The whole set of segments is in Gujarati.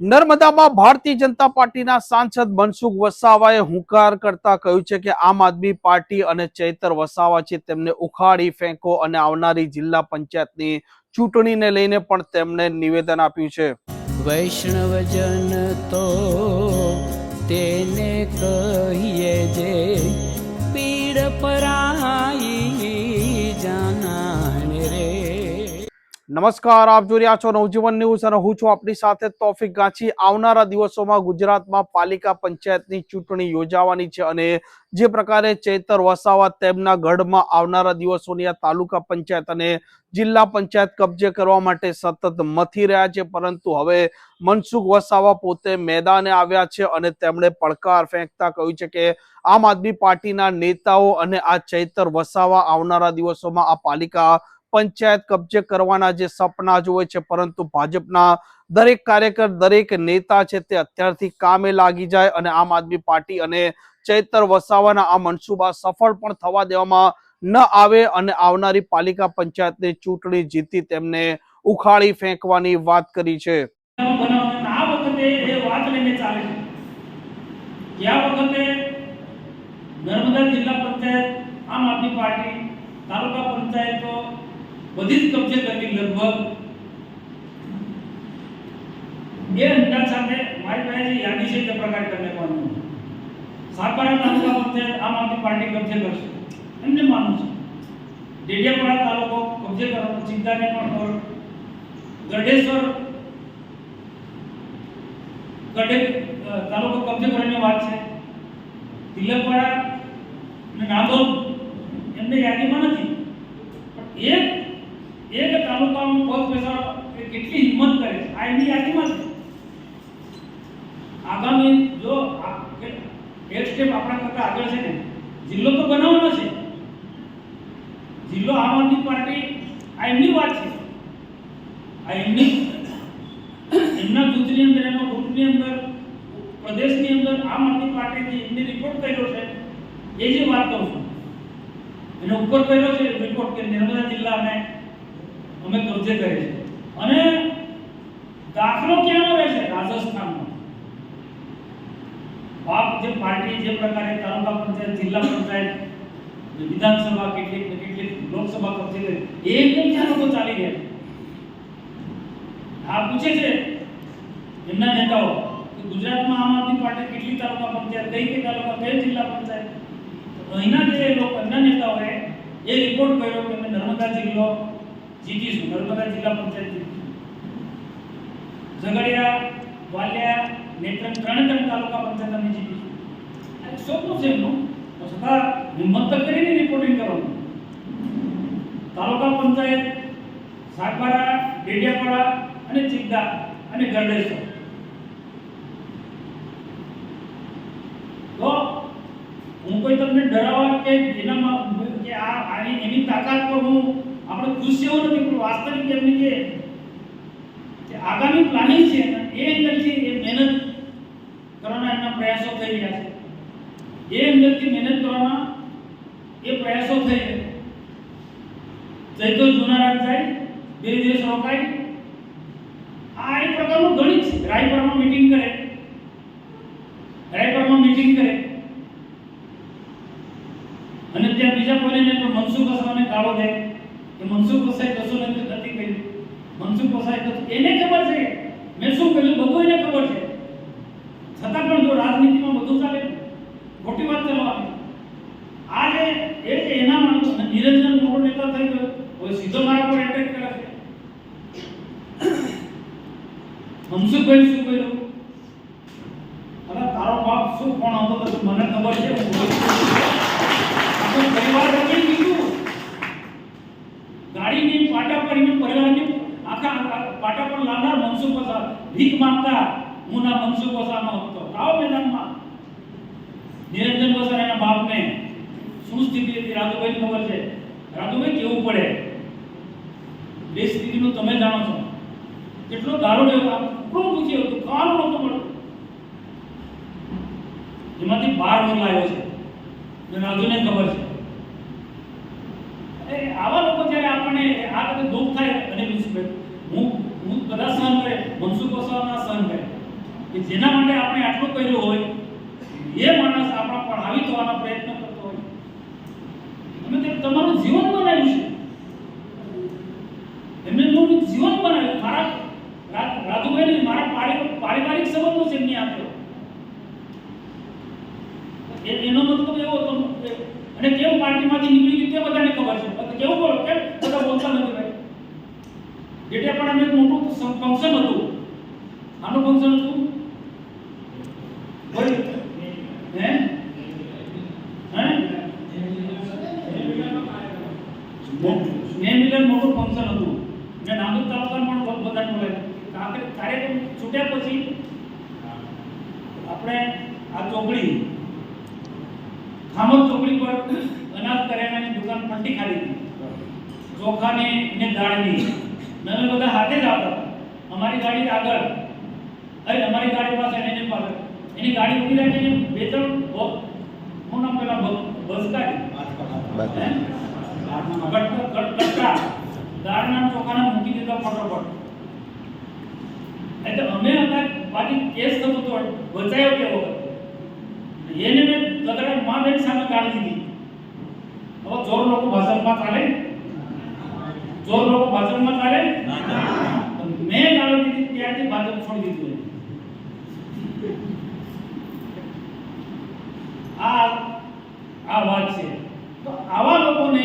નર્મદામાં ભારતીય જનતા પાર્ટીના સાંસદ મનસુખ વસાવાએ હુંકાર કરતા કહ્યું છે કે આમ આદમી પાર્ટી અને ચૈતર વસાવા છે તેમને ઉખાડી ફેંકો અને આવનારી જિલ્લા પંચાયતની ચૂંટણીને લઈને પણ તેમણે નિવેદન આપ્યું છે. વૈષ્ણવજન તો તેને કહીએ જે પીડ પરાઈ નમસ્કાર, આપ જોઈ રહ્યા છો નવજીવન ન્યૂઝ અને હું છું આપની સાથે તોફિક ગાંચી. આવનારા દિવસોમાં ગુજરાતમાં પાલિકા પંચાયતની ચૂંટણી યોજાવાની છે અને જે પ્રકારે ચેતર વસાવા તેમના ગઢમાં આવનારા દિવસોની આ તાલુકા પંચાયત અને જિલ્લા પંચાયત કબજે કરવા માટે સતત મથી રહ્યા છે. પરંતુ હવે મનસુખ વસાવા પોતે મેદાને આવ્યા છે અને તેમણે પડકાર ફેંકતા કહ્યું છે કે આમ આદમી પાર્ટીના નેતાઓ અને આ ચૈતર વસાવા આવનારા દિવસોમાં આ પાલિકા પંચાયત કબજે કરવાના જે સપના જોવે છે, પરંતુ ભાજપના દરેક કાર્યકર, દરેક નેતા છે તે અત્યારથી કામે લાગી જાય અને આમ આદમી પાર્ટી અને ચૈતર વસાવાના આ મનસુબા સફળ પણ થવા દેવામાં ન આવે અને આવનારી પાલિકા પંચાયતની ચૂંટણી જીતી તેમને ઉખાડી ફેંકવાની વાત કરી છે. નર્મદા જિલ્લા પંચાયત, આમ આદમી પાર્ટી, તાલુકા પંચાયતો બધી જ કબજે કરવી લગભગ. બે અંદાજ સાથે મારી પાસે જે યાદી છે તે પ્રકારે તમને માનવું સાગબારા તાલુકા પંચાયત આમ આદમી પાર્ટી કબજે કરશે. એમને માનવું છે. ડેડિયાપાડા તાલુકો કબજે કરવાનો ચિંતાને પણ ખબર ગઢેશ્વર, ગઢે તાલુકો કબજે કરવાની વાત છે. તિલકવાડા અને નાંદોદ, એમને યાદીમાં નથી પણ એક એક તાલુકામાં પગ બેસાડો એ કેટલી હિંમત કરે છે આ એમની યાદીમાં છે આગામી જો આ- એક- એક સ્ટેપ આપણા કરતા આગળ છે ને જિલ્લો તો બનાવવાનો છે જિલ્લો આમ આદમી પાર્ટી આ એમની વાત છે. આ એમની એમના જૂથની અંદર, એમના ગ્રુપની અંદર, પ્રદેશની અંદર આમ આદમી પાર્ટીની એમને રિપોર્ટ કર્યો છે. એ જે વાત કહું છું. એને ઉપર કર્યો છે રિપોર્ટ કે નર્મદા જિલ્લા અમે કબજે કરે છે અને દાખલો ક્યાં આવે છે? રાજસ્થાનમાં. બાપ જે પાર્ટી જે પ્રકારે તાલુકા પંચાયત, જિલ્લા પંચાયત, વિધાનસભા કેટલીક ને કેટલીક લોકસભા કબજે કરી એ એકદમ ક્યાં લોકો ચાલી ગયા. આ પૂછે છે એમના નેતાઓ કે ગુજરાતમાં આમ આદમી પાર્ટી કેટલી તાલુકા પંચાયત કઈ કઈ તાલુકા કઈ જિલ્લા પંચાયત? અહીંના જે લોકો, એમના નેતાઓએ એ રિપોર્ટ કર્યો કે અમે નર્મદા જિલ્લો જીતીશું, નર્મદા જિલ્લા પંચાયત ઝઘડિયા, વાલિયા, નેત્રંગ ત્રણે ત્રણ તાલુકા પંચાયત અમે જીતીશું. આ સ્વપ્ન છે એમનું છતાં હિંમત કરીને રિપોર્ટિંગ કરવાનું. તાલુકા પંચાયત સાગબારા ડેડિયાપાડા અને ચિગદા અને ગરડેશ્વર. તો હું કોઈ તમને ડરાવવા કે એનામાં કે આ આની એની તાકાત પર હું આપણે ખુશ એવું નથી, પણ વાસ્તવિક એમની જે આગામી પ્લાનિંગ છે એ અંદરથી એ મહેનત કરવાના એમના પ્રયાસો થઈ રહ્યા છે. એ અંદરથી મહેનત કરવાના એ પ્રયાસો થઈ રહ્યા જઈ તો જૂના રાજ જાય ધીરે ધીરે રોકાય આ એક પ્રકારનું ગણિત છે. રાયપુરમાં મીટિંગ કરે. રાયપુરમાં મીટિંગ કરે. અને ત્યાં બીજા કોઈને પણ મનસુખ હસાને ગાળો દે. કે મનસુખ હસાએ કશું નથી નથી કર્યું. મનસુખ હસાએ કશું એને ખબર છે. મેં શું કર્યું? બધું એને ખબર છે. છતાં પણ જો રાજનીતિમાં બધું ચાલે, ખોટી વાત કરવાની આ એ એના માણસ નિરંજન મોટો નેતા થઈ ગયો. હવે સીધો મારા પર એટેક કરે છે. મનસુખભાઈ શું કર્યું? અરે તારો બાપ શું કોણ હતો તો મને ખબર છે? હું પરિવાર રમી કીધું ગાડીની પાટા પર એનું પરિવારની આખા પાટા પર લાવનાર મનસુખ વસા ભીખ માંગતા હું ના મનસુખ વસાનો હતો. આવો મેદાનમાં. નિરંજન પસાર એના બાપને શું સ્થિતિ હતી? રાજુભાઈ ખબર છે? રાજુભાઈ કેવું પડે? સ્થિતિનું તમે જાણો છો. કેટલો દારૂ લેવા કોણ પૂછ્યું હતું કાલ નહોતું મળતું એમાંથી બાર હું આવ્યો છે. જેને અર્જુને ખબર છે. એ આવા લોકો જ્યારે આપણને આ બધું દુઃખ થાય, અને હું હું બધા સહન કરે, મનસુખ વસાવાના સહન કરે, કે જેના માટે આપણે આટલું કર્યું હોય, એ માણસ આપણા પર હાવી થવાના પ્રયત્ન કરતો હોય. અમે તમારું જીવન બનાવ્યું છે એમને એમનું જીવન બનાવ્યું મારા રા- રાધુભાઈને મારા પારિ- પારિવારિક સંબંધો છે એમની આપ્યો એ- એનો મતલબ એવો હતો અને કેમ પાર્ટીમાંથી નીકળી ગયું તે બધાને ખબર છે. કેવું બોલો? કે બધા બોલતા નથી ભાઈ. એટલે પણ અમે મોટું ફંક્શન હતું. આનું ફંક્શન હતું બોલ હે હે મેં મિલન મોટું ફંક્શન હતું મેં નાગર તાલુકામાં પણ બધાને બોલાવ્યા કાંકરે કાર્યક્રમ છૂટ્યા પછી આપણે આ ચોકડી ખામર ચોકડી પર અનાજ કરિયાણાની દુકાન પટ્ટી ખાલી હતી. ચોખાને ને દાળની અમે બધા હાથે જ આવતા અમારી ગાડી આગળ અરે અમારી ગાડી પાસે એને પાછળ એની ગાડી ઊભી રાખીને બે ત્રણ શું નામ પેલા બસ ગાડી હે? દાળના ચોખાના મૂકી દીધા ફટોફટ. એટલે અમે હતા બાકી કેસ થતો તો બચાયો કેવો હતો? એને મેં ગધડા માં બેન સામે કાઢી દીધી. હવે ચોર લોકો ભાષણમાં ચાલે? ચોર લોકો ભાષણમાં ચાલે? મેં ગાળી દીધી ત્યારથી ભાજપ છોડી દીધું આ આ વાત છે. તો આવા લોકોને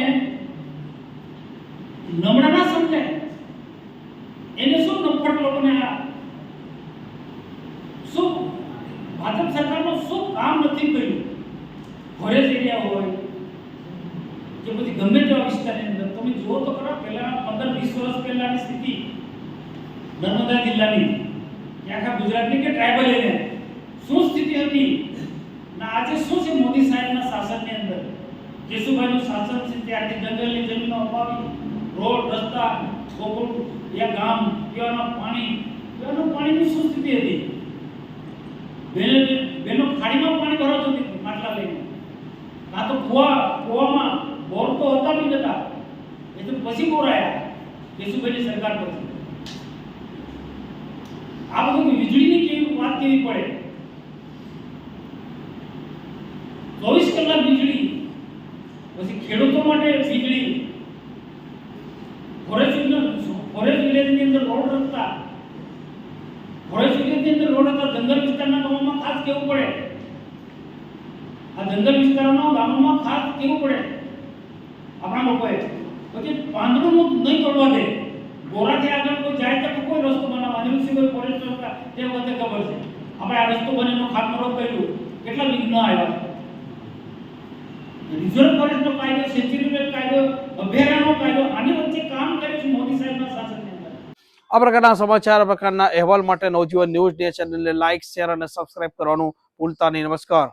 નમણા ના સમજાય. એને શું નફટ લોકોને આ શું ભાજપ સરકારનું શું કામ નથી કર્યું ફોરેસ્ટ એરિયા હોય કે પછી ગમે તેવા વિસ્તારની અંદર, તમે જુઓ તો ખરા, પહેલા પંદર, વીસ વર્ષ પહેલાની સ્થિતિ નર્મદા જિલ્લાની. કે આખા ગુજરાતની કે ટ્રાઇબલ એરિયા શું સ્થિતિ હતી? ના, આજે શું છે મોદી સાહેબના શાસનની અંદર? કેશુભાઈનું શાસન છે ત્યારથી જંગલની જમીનો અપાવી. રોડ, રસ્તા ગોકુળ યા ગામ, પીવાના પાણી. પીવાના પાણીની શું સ્થિતિ હતી? બેનો બેનો ખાડીમાં પાણી ભરાતું હતું, માટલા લઈને. કાં તો કુવા, કુવામાં બોર તો હતા બી નતા એ તો પછી બોરાયા કેશુભાઈની સરકાર પછી. આ બધું વીજળીની કેવી વાત કેવી પડે? ચોવીસ કલાક વીજળી. પછી ખેડૂતો માટે વીજળી. ફોરેસ્ટ ફોરેસ્ટ વિલેજની અંદર રોડ રસ્તા. ફોરેસ્ટ વિલેજની અંદર રોડ હતા જંગલ વિસ્તારના ગામોમાં ખાસ કેવું પડે? આ જંગલ વિસ્તારના ગામોમાં ખાસ કેવું પડે? આપણા લોકોએ પછી પાંદડું નહીં તોડવા દે. ગોરાથી આગળ કોઈ જાય તો કોઈ રસ્તો બનાવવા નહીં કોઈ ફોરેસ્ટ હતા તે વખતે ખબર છે. આપણે આ રસ્તો બનેનો ખાતમુહૂર્ત કર્યું. કેટલા વિઘ્ન આવ્યા. રિઝર્વ ફોરેસ્ટનો કાયદો, સેન્ચુરી કાયદો, અભયારણ્યનો કાયદો, આની વચ્ચે કામ કરે છે મોદી સાહેબના શાસન આ પ્રકારના સમાચાર પ્રકારના અહેવાલ માટે નવજીવન ન્યૂઝ ડે ચેનલને લાઇક શેર અને સબસ્ક્રાઇબ કરવાનું ભૂલતા નહીં. નમસ્કાર.